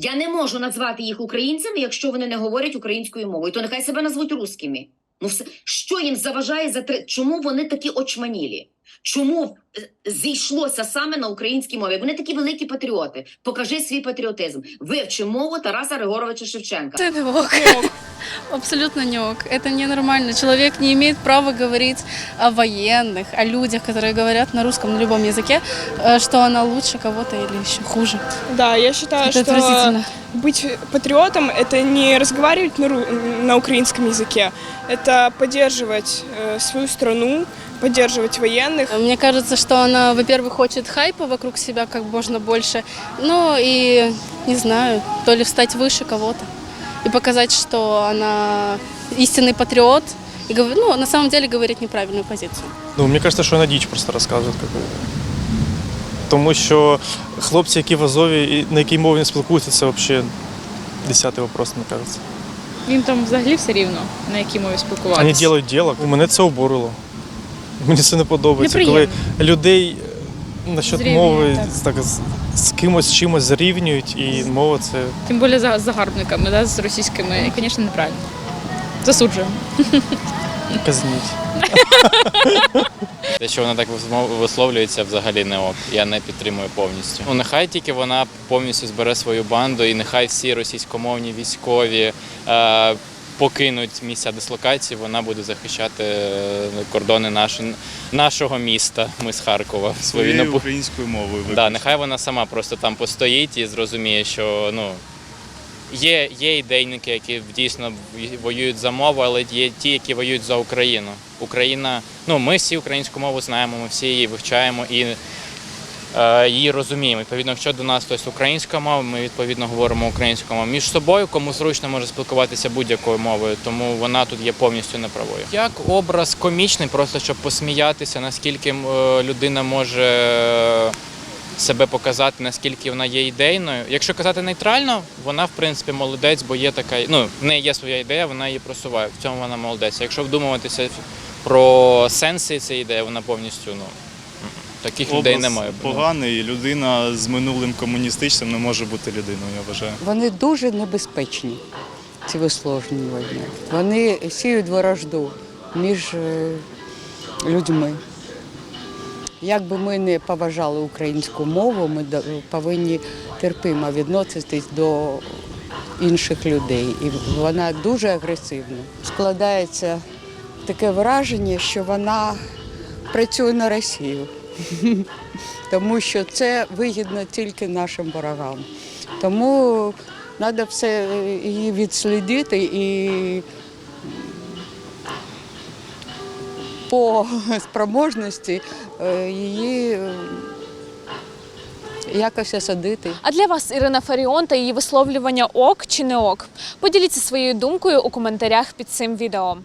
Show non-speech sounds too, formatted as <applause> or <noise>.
Я не можу назвати їх українцями, якщо вони не говорять українською мовою. То нехай себе назвуть русскими. Ну все, що їм заважає за три? Чому вони такі очманілі? Чому е, зійшлося саме на українській мові? Вони такі великі патріоти. Покажи свій патріотизм. Вивчи мову Тараса Григоровича Шевченка. Это не ок. <laughs> Абсолютно не ок. Это ненормально. Человек не имеет права говорить о военных, о людях, которые говорят на русском, на любом языке, э, что она лучше кого-то или еще хуже. Да, я считаю, Это что отвратительно. быть патриотом – это не разговаривать на, ру- на украинском языке, это поддерживать э, свою страну, поддерживать военных. Мне кажется, что она, во-первых, хочет хайпа вокруг себя как можно больше, ну и, не знаю, то ли встать выше кого-то и показать, что она истинный патриот, и, говор- ну, на самом деле говорит неправильную позицию. Ну, мені кажется, що вона діч просто розказує. какую-то. Тому що хлопці, які в Азові, і на якій мові не спілкуються, це взагалі десятий вопрос, мені кажеться. Їм там взагалі все рівно, на якій мові спілкуватися. Вони роблять діло. Мене це обурило. Мені це не подобається. Коли Неприємно. людей е, насчет Зрівнюють, мови так. так, з, з кимось чимось зарівнюють, і мова це Тим більше за загарбниками, да, з російськими, і, звісно, неправильно. Засуджуємо. казніть. Те, що вона так вислов- висловлюється, взагалі не ок. Я не підтримую повністю. Ну нехай тільки вона повністю збере свою банду, і нехай всі російськомовні військові е, покинуть місця дислокації. Вона буде захищати е, кордони наш, нашого міста. Ми з Харкова своєю не українською мовою. Да, нехай вона сама просто там постоїть і зрозуміє, що ну. Є, є ідейники, які дійсно воюють за мову, але є ті, які воюють за Україну. Україна, ну ми всі українську мову знаємо, ми всі її вивчаємо і її розуміємо. Відповідно, якщо до нас хтось українська мова, ми відповідно говоримо українською мовою. Між собою кому зручно може спілкуватися будь-якою мовою, тому вона тут є повністю неправою. Як образ комічний, просто щоб посміятися, наскільки е, людина може. е, себе показати, наскільки вона є ідейною. Якщо казати нейтрально, вона в принципі молодець, бо є така, ну в неї є своя ідея, вона її просуває. В цьому вона молодець. Якщо вдумуватися про сенси цієї ідеї, вона повністю ну таких людей Образ немає. поганий, і людина з минулим комуністичним не може бути людиною, я вважаю. Вони дуже небезпечні, ці висловлювання. Вони сіють ворожду між е, людьми. Як би ми не поважали українську мову, ми повинні терпимо відноситись до інших людей. І вона дуже агресивна. Складається таке враження, що вона працює на Росію. <laughs> Тому що це вигідно тільки нашим ворогам. Тому треба все е, її відслідити і по <laughs> спроможності е, її е, якось осадити. А для вас Ірина Фаріон та її висловлювання ок чи не ок? Поділіться своєю думкою у коментарях під цим відео.